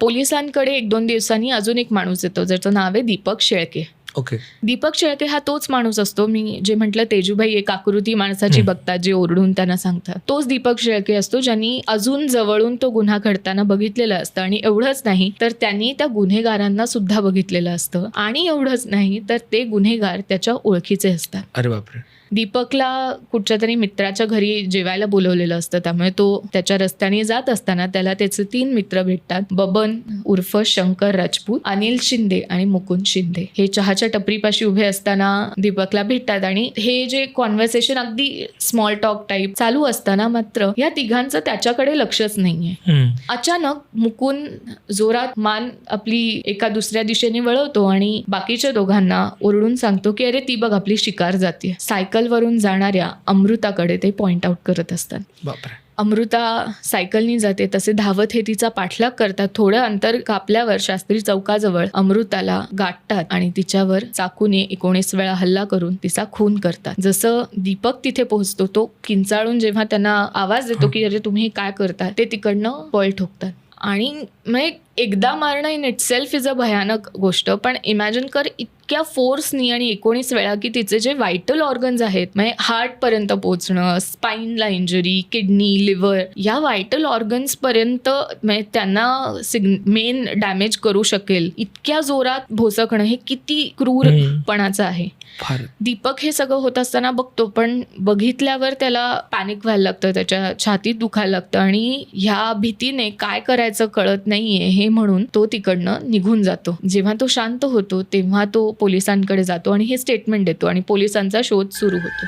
पोलिसांकडे एक दोन दिवसांनी अजून एक माणूस येतो ज्याचं नाव आहे दीपक शेळके. ओके. दीपक शेळके हा तोच माणूस असतो. मी जे म्हटलं तेजूभाई एक आकृती माणसाची. बघतात जे ओरडून त्यांना सांगतात. तोच दीपक शेळके असतो ज्यांनी अजून जवळून तो गुन्हा घडताना बघितलेला असतं. आणि एवढंच नाही तर त्यांनी त्या गुन्हेगारांना सुद्धा बघितलेलं असतं. आणि एवढंच नाही तर ते गुन्हेगार त्याच्या ओळखीचे असतात. अरे बापरे. दीपकला कुठच्या तरी मित्राच्या घरी जेवायला बोलवलेलं असतं त्यामुळे तो त्याच्या रस्त्याने जात असताना त्याला त्याचे तीन मित्र भेटतात. बबन उर्फ शंकर राजपूत अनिल शिंदे आणि मुकुंद शिंदे. हे चहाच्या टपरीपाशी उभे असताना दीपकला भेटतात आणि हे जे कॉन्व्हर्सेशन अगदी स्मॉल टॉक टाईप चालू असताना मात्र या तिघांचं त्याच्याकडे लक्षच नाहीये. अचानक मुकुंद जोरात मान आपली एका दुसऱ्या दिशेने वळवतो आणि बाकीच्या दोघांना ओरडून सांगतो की अरे ती बघ आपली शिकार जाते सायकलवरून जाणाऱ्या अमृताकडे ते पॉइंट आउट करत असतात. अमृता सायकलनी जाते तसे धावत हे तिचा पाठलाग करतात. थोडं अंतर कापल्यावर शास्त्री चौकाजवळ अमृताला गाठतात आणि तिच्यावर चाकूने एकोणीस वेळा हल्ला करून तिचा खून करतात. जसं दीपक तिथे पोहोचतो तो किंचाळून जेव्हा त्यांना आवाज देतो की अरे तुम्ही काय करताय ते तिकडनं पळ ठोकतात. आणि म्हणजे एकदा मारणं in itself is a भयानक गोष्ट पण इमॅजिन कर इतक्या फोर्सनी आणि एकोणीस वेळा की तिचे जे व्हायटल ऑर्गन्स आहेत म्हणजे हार्टपर्यंत पोहोचणं स्पाईनला इंजुरी किडनी लिव्हर या व्हायटल ऑर्गन्सपर्यंत म्हणजे त्यांना सिग्न मेन डॅमेज करू शकेल इतक्या जोरात भोसकणं हे किती क्रूरपणाचं आहे. दीपक हे सगळं होत असताना बघतो पण बघितल्यावर त्याला पॅनिक व्हायला लागतं त्याच्या छातीत दुखायला लागतं आणि ह्या भीतीने काय करायचं कळत नाहीये हे म्हणून तो तिकडनं निघून जातो. जेव्हा तो शांत होतो तेव्हा तो पोलिसांकडे जातो आणि हे स्टेटमेंट देतो आणि पोलिसांचा शोध सुरू होतो.